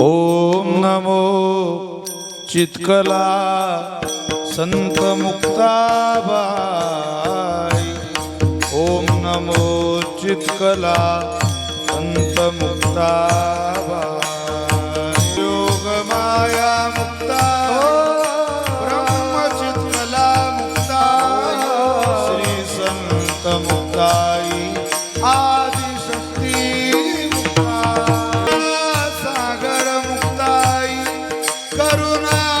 ओम नमो चितकला संत मुक्ताबाई ओम नमो चितकला संत मुक्ताबाई योग माया मुक्ता ब्रह्म चितकला मुक्ता श्री संत मुक्ता করুণা।